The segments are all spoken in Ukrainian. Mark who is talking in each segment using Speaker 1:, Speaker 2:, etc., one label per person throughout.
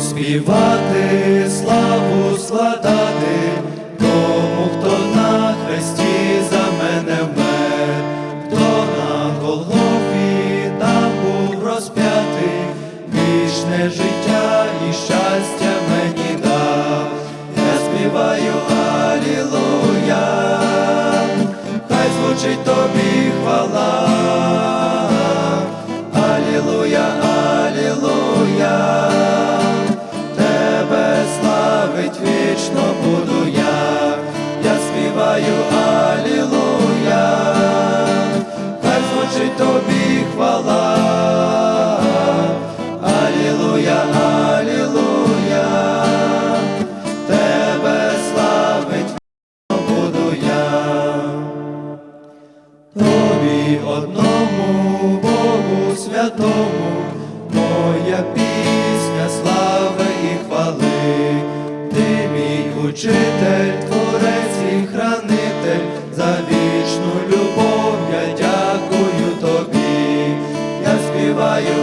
Speaker 1: співати, славу складати, тому, хто на хресті за мене вмер, хто на Голгофі там був розп'ятий, вічне життя і щастя мені дав. Я співаю Алілуя, хай звучить тобі хвала. Алілуя, Тобі одному Богу святому, моя пісня слави і хвали, ти мій учитель, творець і хранитель, за вічну любов я дякую тобі, я співаю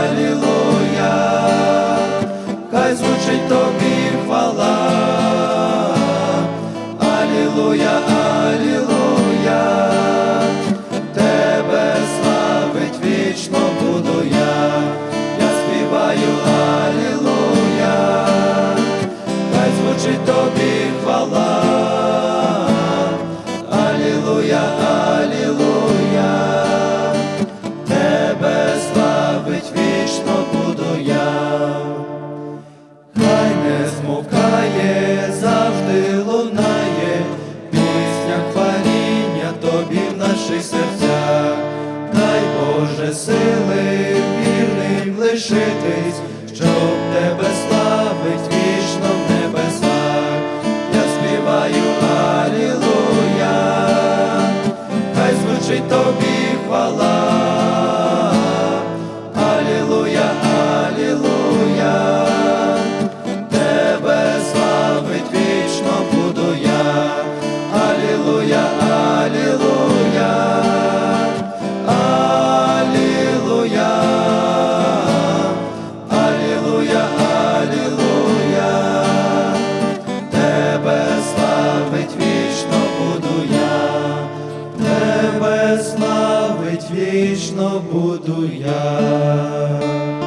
Speaker 1: Алілуя, хай звучить тобі хвала. Алілуя, тобі в наших серцях, дай Боже сили вірним лишитись, щоб тебе славить вічно в небесах. Я співаю Алілуя, хай звучить тобі хвала. грішно буду я.